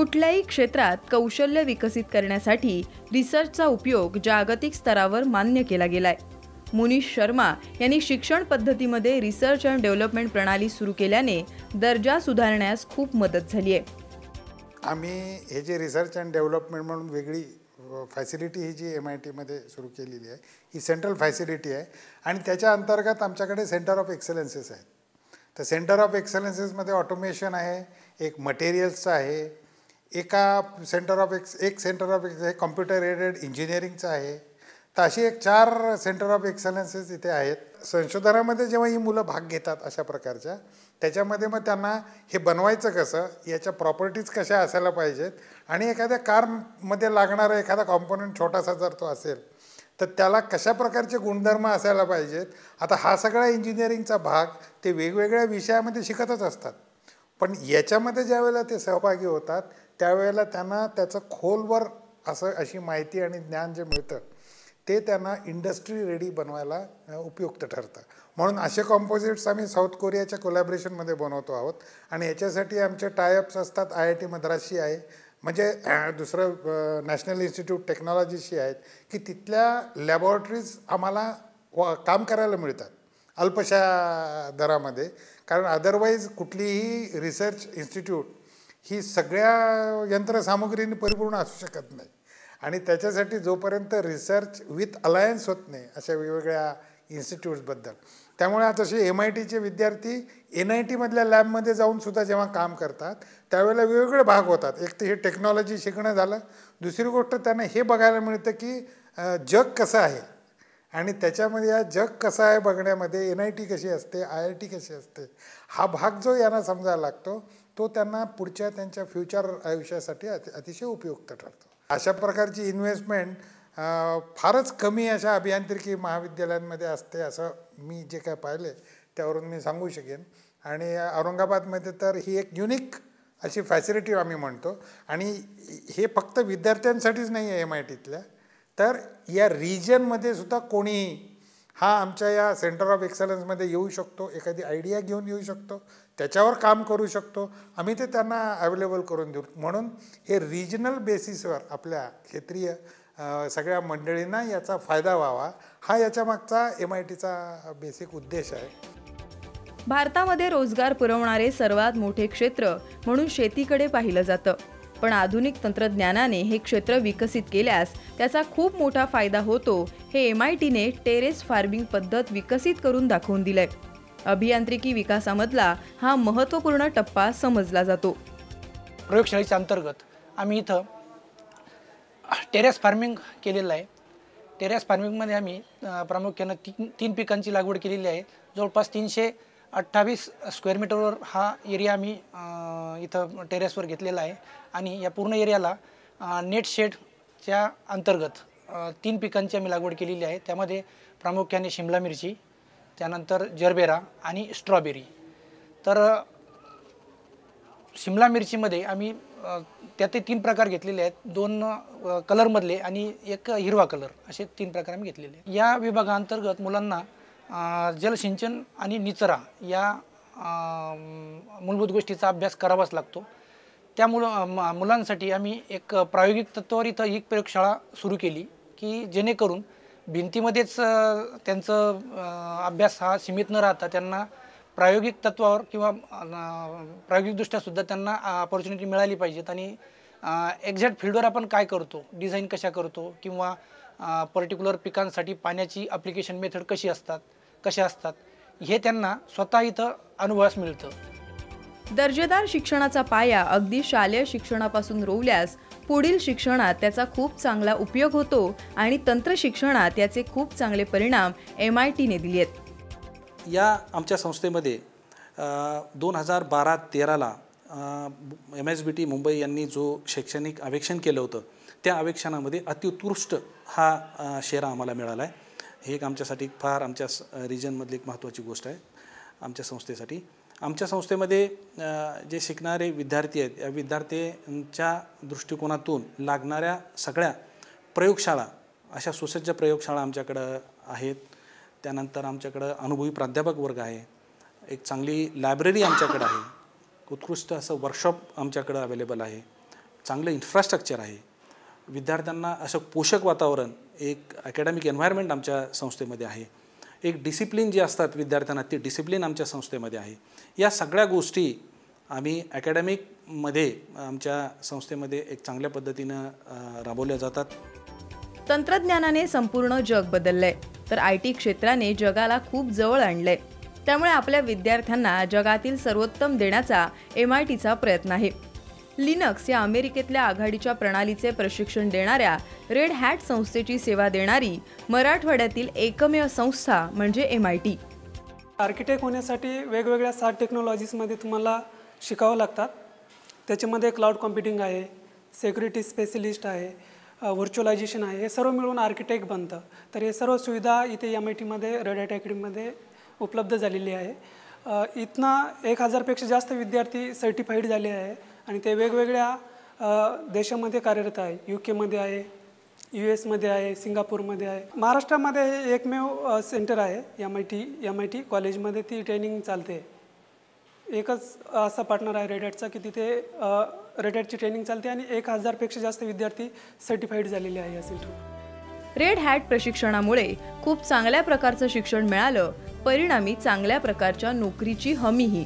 कुठल्याही क्षेत्रात कौशल्य विकसित करण्यासाठी रिसर्चचा उपयोग जागतिक स्तरावर मान्य केला गेलाय. मुनीश शर्मा यांनी शिक्षण पद्धतीमध्ये रिसर्च अँड डेव्हलपमेंट प्रणाली सुरू केल्याने दर्जा सुधारण्यास खूप मदत झाली आहे. आम्ही हे जे रिसर्च अँड डेव्हलपमेंट म्हणून वेगळी फॅसिलिटी ही जी एम आय टीमध्ये सुरू केलेली आहे ही सेंट्रल फॅसिलिटी आहे आणि त्याच्या अंतर्गत आमच्याकडे सेंटर ऑफ एक्सलन्सेस आहेत. तर सेंटर ऑफ एक्सलन्सेसमध्ये ऑटोमेशन आहे एक मटेरियल्सचं आहे एका सेंटर ऑफ एक्स एक सेंटर ऑफ एक्स हे कॉम्प्युटर एडेड इंजिनिअरिंगचं आहे. तर अशी एक चार सेंटर ऑफ एक्सलन्सेस इथे आहेत. संशोधनामध्ये जेव्हा ही मुलं भाग घेतात अशा प्रकारच्या त्याच्यामध्ये मग त्यांना हे बनवायचं कसं याच्या प्रॉपर्टीज कशा असायला पाहिजेत आणि एखाद्या कारमध्ये लागणारा एखादा कॉम्पोनंट छोटासा जर तो असेल तर त्याला कशा प्रकारचे गुणधर्म असायला पाहिजेत? आता हा सगळा इंजिनिअरिंगचा भाग ते वेगवेगळ्या विषयामध्ये शिकतच असतात. पण याच्यामध्ये ज्या वेळेला ते सहभागी होतात त्यावेळेला त्यांना त्याचं खोलवर असं अशी माहिती आणि ज्ञान जे मिळतं ते त्यांना इंडस्ट्री रेडी बनवायला उपयुक्त ठरतं. म्हणून असे कॉम्पोजिट्स आम्ही साऊथ कोरियाच्या कोलॅबरेशनमध्ये बनवतो आहोत. आणि याच्यासाठी आमचे टायअप्स असतात आय आय टी मद्रासशी आहे. म्हणजे दुसरं नॅशनल इन्स्टिट्यूट टेक्नॉलॉजीशी आहेत की तिथल्या लॅबॉरेटरीज आम्हाला व काम करायला मिळतात. अल्पशा दरामध्ये. कारण अदरवाईज कुठलीही रिसर्च इन्स्टिट्यूट ही सगळ्या यंत्रसामुग्रीने परिपूर्ण असू शकत नाही. आणि त्याच्यासाठी जोपर्यंत रिसर्च विथ अलायन्स होत नाही अशा वेगवेगळ्या इन्स्टिट्यूट्सबद्दल त्यामुळे आता असे एम आय टीचे विद्यार्थी एन आय टीमधल्या लॅबमध्ये जाऊनसुद्धा जेव्हा काम करतात त्यावेळेला वेगवेगळे भाग होतात. एक तर हे टेक्नॉलॉजी शिकणं झालं. दुसरी गोष्ट त्यांना हे बघायला मिळतं की जग कसं आहे? आणि त्याच्यामध्ये या जग कसं आहे बघण्यामध्ये एन आय टी कशी असते आय आय टी कशी असते हा भाग जो यांना समजायला लागतो तो त्यांना पुढच्या त्यांच्या फ्युचर आयुष्यासाठी अति अतिशय उपयुक्त ठरतो. अशा प्रकारची इन्व्हेस्टमेंट फारच कमी अशा अभियांत्रिकी महाविद्यालयांमध्ये असते असं मी जे काय पाहिले त्यावरून मी सांगू शकेन. आणि औरंगाबादमध्ये तर ही एक युनिक अशी फॅसिलिटी आम्ही म्हणतो. आणि हे फक्त विद्यार्थ्यांसाठीच नाही आहे एम आय टीतल्या तर या रिजनमध्ये सुद्धा कोणीही हा आमच्या या सेंटर ऑफ एक्सलन्समध्ये येऊ शकतो एखादी आयडिया घेऊन येऊ शकतो त्याच्यावर काम करू शकतो. आम्ही ते त्यांना अवेलेबल करून देऊ. म्हणून हे रिजनल बेसिसवर आपल्या क्षेत्रीय सगळ्या मंडळींना याचा फायदा व्हावा. हा याच्या मागचा एम आय टीचा बेसिक उद्देश आहे. भारतामध्ये रोजगार पुरवणारे सर्वात मोठे क्षेत्र म्हणून शेतीकडे पाहिलं जातं. पण आधुनिक तंत्रज्ञानाने हे क्षेत्र विकसित केल्यास त्याचा खूप मोठा फायदा होतो. हे एम आय टीने टेरेस फार्मिंग पद्धत विकसित करून दाखवून दिलंय. अभियांत्रिकी विकासामधला हा महत्त्वपूर्ण टप्पा समजला जातो. प्रयोगशाळेच्या अंतर्गत आम्ही इथं टेरेस फार्मिंग केलेलं आहे. टेरेस फार्मिंगमध्ये आम्ही प्रामुख्यानं तीन तीन पिकांची लागवड केलेली आहे. जवळपास तीनशे अठ्ठावीस स्क्वेअर मीटरवर हा एरिया मी इथं टेरेसवर घेतलेला आहे. आणि या पूर्ण एरियाला नेट शेडच्या अंतर्गत तीन पिकांची आम्ही लागवड केलेली आहे. त्यामध्ये प्रामुख्याने शिमला मिरची त्यानंतर जरबेरा आणि स्ट्रॉबेरी तर शिमला मिरचीमध्ये आम्ही त्यात तीन प्रकार घेतलेले आहेत. दोन कलरमधले आणि एक हिरवा कलर असे तीन प्रकार आम्ही घेतलेले आहेत. या विभागाअंतर्गत मुलांना जलसिंचन आणि निचरा या मूलभूत गोष्टीचा अभ्यास करावाच लागतो. त्या मुल मुलांसाठी आम्ही एक प्रायोगिक तत्वावर इथं एक प्रयोगशाळा सुरू केली की जेणेकरून भिंतीमध्येच त्यांचं अभ्यास हा सीमित न राहता त्यांना प्रायोगिक तत्वावर किंवा प्रायोगिकदृष्ट्यासुद्धा त्यांना ऑपॉर्च्युनिटी मिळाली पाहिजेत आणि एक्झॅक्ट फील्डवर आपण काय करतो डिझाईन कशा करतो किंवा पर्टिक्युलर पिकांसाठी पाण्याची अप्लिकेशन मेथड कशी असतात कशा असतात हे त्यांना स्वतः इथं अनुभवास मिळतं. दर्जेदार शिक्षणाचा पाया अगदी शालेय शिक्षणापासून रोवल्यास पुढील शिक्षणात त्याचा खूप चांगला उपयोग होतो आणि तंत्र शिक्षणात याचे खूप चांगले परिणाम एम आय टीने दिले आहेत या आमच्या संस्थेमध्ये दोन हजार बारा तेराला M S B T Mumbai यांनी जो शैक्षणिक आवेक्षण केलं होतं त्या आवेक्षणामध्ये अत्युत्कृष्ट हा शेरा आम्हाला मिळाला आहे हे एक आमच्यासाठी फार आमच्या रिजनमधली एक महत्त्वाची गोष्ट आहे आमच्या संस्थेसाठी. आमच्या संस्थेमध्ये जे शिकणारे विद्यार्थी आहेत या विद्यार्थ्यांच्या दृष्टिकोनातून लागणाऱ्या सगळ्या प्रयोगशाळा अशा सुसज्ज प्रयोगशाळा आमच्याकडं आहेत. त्यानंतर आमच्याकडं अनुभवी प्राध्यापक वर्ग आहे. एक चांगली लायब्ररी आमच्याकडं आहे. उत्कृष्ट असं वर्कशॉप आमच्याकडं अवेलेबल आहे. चांगलं इन्फ्रास्ट्रक्चर आहे. विद्यार्थ्यांना असं पोषक वातावरण एक अकॅडमिक एन्व्हायरमेंट आमच्या संस्थेमध्ये आहे. एक डिसिप्लिन जे असतात विद्यार्थ्यांना ती डिसिप्लिन आमच्या संस्थेमध्ये आहे. या सगळ्या गोष्टी आम्ही अकॅडमिकमध्ये आमच्या संस्थेमध्ये एक चांगल्या पद्धतीनं राबवल्या जातात. तंत्रज्ञानाने संपूर्ण जग बदललंय तर आय टी क्षेत्राने जगाला खूप जवळ आणलंय. त्यामुळे आपल्या विद्यार्थ्यांना जगातील सर्वोत्तम देण्याचा एम आय टीचा प्रयत्न आहे. लिनक्स या अमेरिकेतल्या आघाडीच्या प्रणालीचे प्रशिक्षण देणाऱ्या रेड हॅट संस्थेची सेवा देणारी मराठवाड्यातील एकमेव संस्था म्हणजे एम आय टी आर्किटेक्ट होण्यासाठी वेगवेगळ्या सात टेक्नॉलॉजीजमध्ये तुम्हाला शिकावं लागतात. त्याच्यामध्ये क्लाउड कॉम्प्युटिंग आहे सेक्युरिटी स्पेशलिस्ट आहे व्हर्च्युअलायझेशन आहे हे सर्व मिळून आर्किटेक्ट बनतं. तर हे सर्व सुविधा इथे एम आय टीमध्ये रेड हॅट अकॅडमीमध्ये उपलब्ध झालेली आहे. इथनं एक हजारपेक्षा जास्त विद्यार्थी सर्टिफाईड झाले आहे. आणि ते वेगवेगळ्या देशामध्ये कार्यरत आहे. यू केमध्ये आहे यू एसमध्ये आहे सिंगापूरमध्ये आहे. महाराष्ट्रामध्ये हे एकमेव सेंटर आहे M I T M I T कॉलेजमध्ये ती ट्रेनिंग चालते. एकच असा पार्टनर आहे रेडॅटचा की तिथे रेडॅटची ट्रेनिंग चालते आणि एक हजारपेक्षा जास्त विद्यार्थी सर्टिफाईड झालेले आहे या सेंटर रेड हॅट प्रशिक्षणामुळे खूप चांगल्या प्रकारचं शिक्षण मिळालं. परिणामी चांगल्या प्रकारच्या नोकरीची हमीही.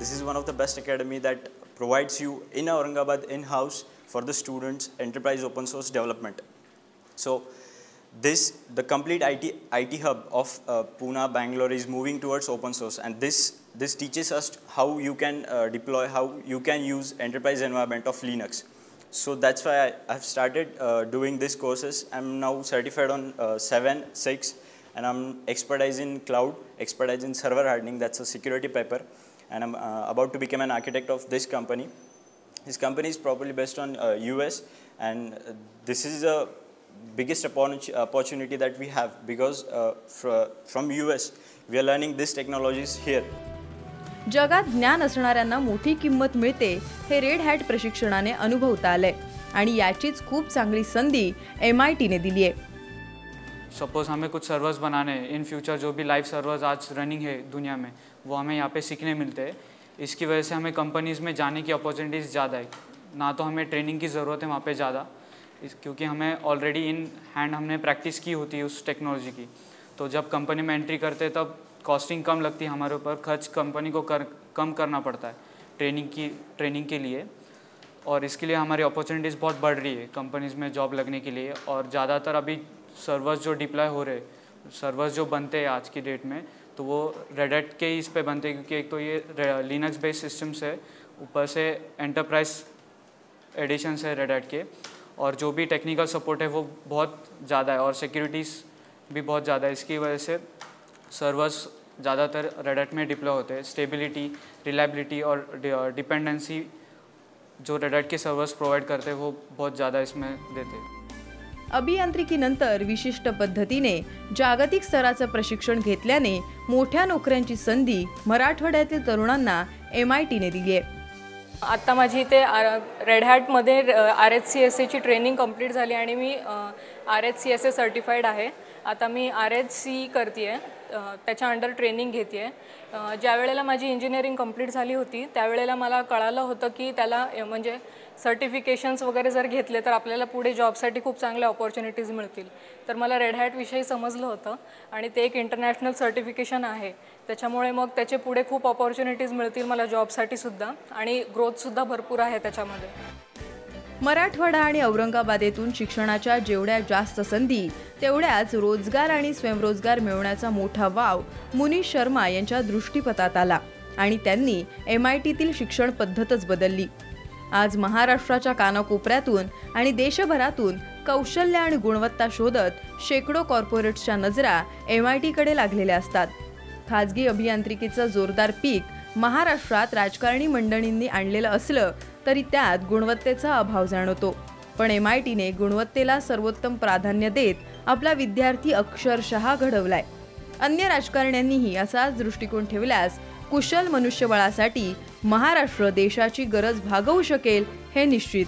This is one of the best academy that provides you in Aurangabad in-house for the students enterprise open source development. So this the complete IT IT hub of uh, Pune Bangalore is moving towards open source and this this teaches us how you can uh, deploy how you can use enterprise environment of Linux. So that's why I, I've started uh, doing these courses. I'm now certified on uh, 7, 6 and I'm expertise in cloud, expertise in server hardening, that's a security paper and I'm uh, about to become an architect of this company. This company is probably based on uh, US, and this is the biggest opportunity that we have because uh, fr- from US we are learning these technologies here. जगात ज्ञान असणाऱ्यांना मोठी किंमत मिळते हे red hat प्रशिक्षणाने अनुभवता आलंय आणि याचीच खूप चांगली संधी एम आय टीने दिली आहे सपोज़ हमें कुछ सर्वर्स बनाने हैं। इन फ्यूचर जो भी लाइव सर्वर्स आज रनिंग है दुनिया में, वो हमें यहाँ पे सीखने मिलते हैं। इसकी वजह से हमें कंपनीज़ में जाने की अपॉर्चुनिटीज़ ज़्यादा है। ना तो हमें ट्रेनिंग की ज़रूरत है वहाँ पे ज़्यादा। क्योंकि हमें ऑलरेडी इन हैंड हमने प्रैक्टिस की होती है उस टेक्नोलॉजी की। तो जब कंपनी में एंट्री करते तब कॉस्टिंग कम लगती है हमारे ऊपर। खर्च कंपनी को कर, कम करना पड़ता है ट्रेनिंग की ट्रेनिंग के लिए। और इसके लिए हमारी अपॉर्चुनिटीज़ बहुत बढ़ रही है कंपनीज़ में जॉब लगने के लिए। और ज़्यादातर अभी सर्वर्स जो डिप्लॉय हो रहे सर्वर्स जो बनते हैं आज की डेट में तो वो रेडेट के ही इस पे बनते हैं, क्योंकि एक तो ये लिनक्स बेस्ड सिस्टम्स है, ऊपर से एंटरप्राइज एडिशंस है रेडेट के, और जो भी टेक्निकल सपोर्ट है वो बहुत ज़्यादा है, और सिक्योरिटीज़ भी बहुत ज़्यादा है, इसकी वजह से सर्वर्स ज़्यादातर रेडेट में डिप्लॉय होते हैं स्टेबिलिटी रिलायबिलिटी और डिपेंडेंसी जो रेडेट के सर्वर्स प्रोवाइड करते हैं, वो बहुत ज़्यादा इसमें देते हैं। अभियांत्रिकीनंतर विशिष्ट पद्धतीने जागतिक स्तराचं प्रशिक्षण घेतल्याने मोठ्या नोकऱ्यांची संधी मराठवाड्यातील तरुणांना एम आय टीने दिली आहे. आत्ता माझी इथे रेड हॅटमध्ये आर एच सी एस एची ट्रेनिंग कंप्लीट झाली आणि मी R H C S A certified आहे. आता मी आर एच सी करते आहे त्याच्या अंडर ट्रेनिंग घेते आहे ज्या वेळेला माझी इंजिनिअरिंग कंप्लीट झाली होती त्यावेळेला मला कळालं होतं की त्याला म्हणजे सर्टिफिकेशन्स वगैरे जर घेतले तर आपल्याला पुढे जॉबसाठी खूप चांगल्या ऑपॉर्च्युनिटीज मिळतील. तर मला रेड हॅटविषयी समजलं होतं आणि ते एक इंटरनॅशनल सर्टिफिकेशन आहे. त्याच्यामुळे मग त्याचे पुढे खूप ऑपॉर्च्युनिटीज मिळतील मला जॉबसाठी सुद्धा आणि ग्रोथसुद्धा भरपूर आहे त्याच्यामध्ये. मराठवाडा आणि औरंगाबादेतून शिक्षणाच्या जेवढ्या जास्त संधी तेवढ्याच रोजगार आणि स्वयंरोजगार मिळवण्याचा मोठा वाव मुनीश शर्मा यांच्या दृष्टीपथात आला आणि त्यांनी एम आय टीतील शिक्षण पद्धतच बदलली. आज महाराष्ट्राच्या कानाकोपऱ्यातून आणि देशभरातून कौशल्य आणि गुणवत्ता शोधत शेकडो कॉर्पोरेट्सच्या नजरा एम आय टीकडे लागलेल्या असतात. खाजगी अभियांत्रिकीचं जोरदार पीक महाराष्ट्रात राजकारणी मंडळींनी आणलेलं असलं तरी त्यात गुणवत्तेचा अभाव जाणवतो. पण एम आय टीने गुणवत्तेला सर्वोत्तम प्राधान्य देत आपला विद्यार्थी अक्षरशः घडवलाय. अन्य राजकारण्यांनीही असाच दृष्टिकोन ठेवल्यास कुशल मनुष्यबळासाठी महाराष्ट्र देशाची गरज भागवू शकेल हे निश्चित.